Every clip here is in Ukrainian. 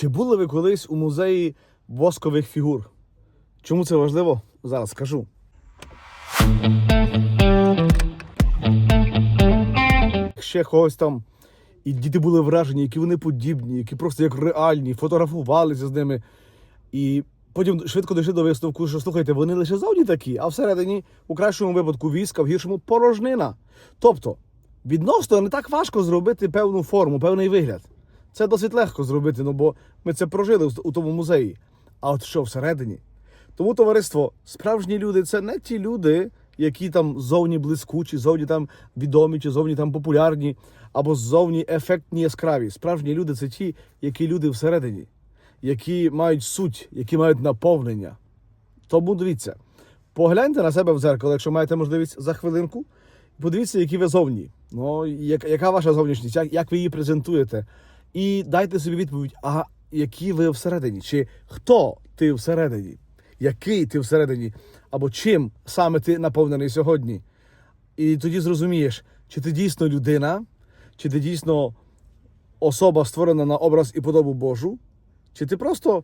Чи були ви колись у музеї воскових фігур? Чому це важливо? Зараз скажу. Ще когось там, і діти були вражені, які вони подібні, які просто як реальні, фотографувалися з ними. І потім швидко дійшли до висновку, що слухайте, вони лише зовні такі, а всередині, у кращому випадку, війська, в гіршому порожнина. Тобто, відносно не так важко зробити певну форму, певний вигляд. Це досить легко зробити, ну бо ми це прожили у- тому музеї. А от що всередині? Тому товариство, справжні люди це не ті люди, які там зовні блискучі, зовні там відомі, чи зовні там популярні, або зовні ефектні яскраві. Справжні люди це ті, які люди всередині, які мають суть, які мають наповнення. Тому дивіться, погляньте на себе в дзеркало, якщо маєте можливість за хвилинку. Подивіться, які ви зовні. Ну, як, яка ваша зовнішність, як ви її презентуєте. І дайте собі відповідь, а які ви всередині? Чи хто ти всередині? Який ти всередині? Або чим саме ти наповнений сьогодні? І тоді зрозумієш, чи ти дійсно людина, чи ти дійсно особа, створена на образ і подобу Божу, чи ти просто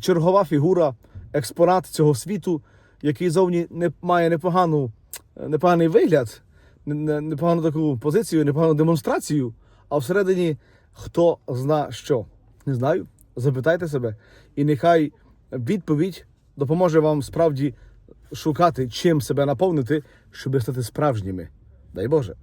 чергова фігура, експонат цього світу, який зовні не має непогану, непоганий вигляд, не- не- непогану таку позицію, непогану демонстрацію, а всередині хто зна що. Не знаю. Запитайте себе, і нехай відповідь допоможе вам справді шукати, чим себе наповнити, щоб стати справжніми. Дай Боже.